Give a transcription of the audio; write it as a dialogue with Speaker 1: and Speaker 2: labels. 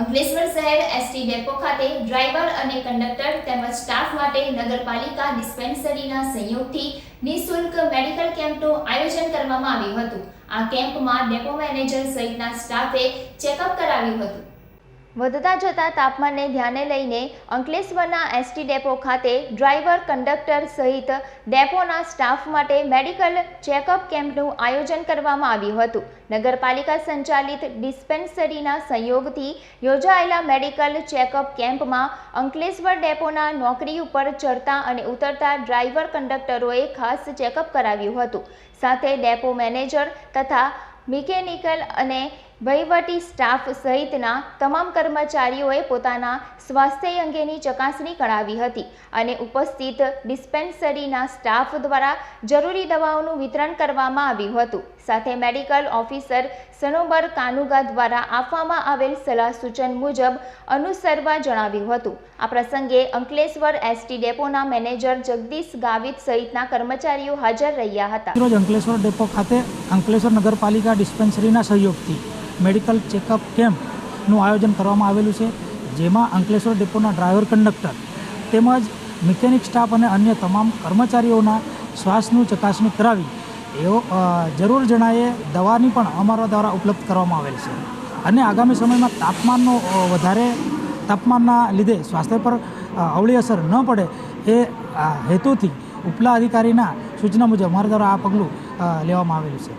Speaker 1: અંકલેશ્વર શહેર ST depot ખાતે driver અને કંડક્ટર તેમજ સ્ટાફ માટે નગરપાલિકા ડિસ્પેન્સરીના સહયોગથી નિઃશુલ્ક મેડિકલ કેમ્પનું આયોજન કરવામાં આવ્યું હતું. આ કેમ્પમાં ડેપો મેનેજર સહિતના સ્ટાફે ચેકઅપ કરાવ્યું હતું. વધતા જતા તાપમાનને ધ્યાને લઈને અંકલેશ્વરના એસટી ડેપો ખાતે ડ્રાઈવર કંડક્ટર સહિત ડેપોના સ્ટાફ માટે મેડિકલ ચેકઅપ કેમ્પનું આયોજન કરવામાં આવ્યું હતું. નગરપાલિકા સંચાલિત ડિસ્પેન્સરીના સંયોગથી યોજાયેલા મેડિકલ ચેકઅપ કેમ્પમાં અંકલેશ્વર ડેપોના નોકરી ઉપર ચડતા અને ઉતરતા ડ્રાઈવર કંડક્ટરોએ ખાસ ચેકઅપ કરાવ્યું હતું. સાથે ડેપો મેનેજર તથા મિકેનિકલ અને વહીવટી સ્ટાફ સહિતના તમામ કર્મચારીઓએ પોતાના સ્વાસ્થ્ય અંગેની ચકાસણી કરાવી હતી અને ઉપસ્થિત ડિસ્પેન્સરીના સ્ટાફ દ્વારા જરૂરી દવાઓનું વિતરણ કરવામાં આવ્યું હતું. સાથે મેડિકલ ઓફિસર સનોબર કાનુગા દ્વારા આપવામાં આવેલ સલાહ સૂચન મુજબ અનુસરવા જણાવ્યું હતું. આ પ્રસંગે અંકલેશ્વર એસટી ડેપોના મેનેજર જગદીશ ગાવિત સહિતના કર્મચારીઓ હાજર રહ્યા હતા.
Speaker 2: અંકલેશ્વર ડેપો ખાતે અંકલેશ્વર નગરપાલિકા ડિસ્પેન્સરીના સહયોગથી મેડિકલ ચેકઅપ કેમ્પનું આયોજન કરવામાં આવેલું છે, જેમાં અંકલેશ્વર ડેપોના ડ્રાઈવર કંડક્ટર તેમજ મિકેનિક સ્ટાફ અને અન્ય તમામ કર્મચારીઓના શ્વાસનું ચકાસણી કરાવી એવો જરૂર જણાયે દવાની પણ અમારા દ્વારા ઉપલબ્ધ કરવામાં આવેલ છે. અને આગામી સમયમાં તાપમાનનો વધારે તાપમાનના લીધે સ્વાસ્થ્ય પર અવળી અસર ન પડે એ હેતુથી ઉપલા અધિકારીના સૂચના મુજબ અમારા દ્વારા આ પગલું લેવામાં આવેલું છે.